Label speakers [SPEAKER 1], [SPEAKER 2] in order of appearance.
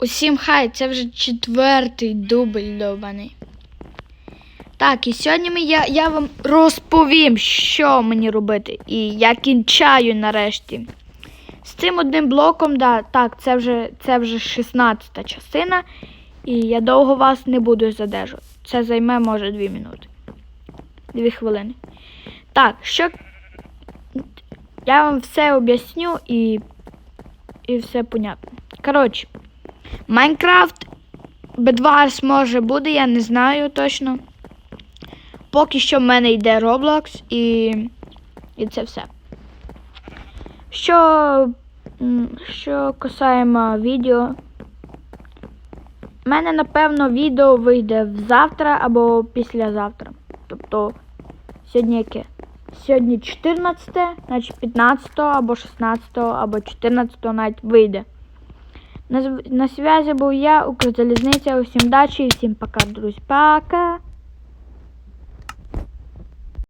[SPEAKER 1] Усім хай, це вже четвертий дубль добаний. Так, і сьогодні ми, я, я вам розповім, що мені робити. І я кінчаю нарешті. З цим одним блоком, да, так, це вже, це вже 16 частина. І я довго вас не буду задержувати. Це займе, може, 2 минути. 2 хвилини. Так, що. Я вам все об'ясню і. І все понятно. Коротше, Майнкрафт Bedwars може буде, я не знаю точно. Поки що в мене йде Roblox і. І це все. Що. Що касаємо відео. У мене, напевно, відео вийде завтра або післязавтра. Тобто, сьогодні яке? Сьогодні 14, значить 15 або 16 або 14 навіть вийде. На, на связі був я, Укрзалізниця. Усім дачі і всім пока, друзі. Пока!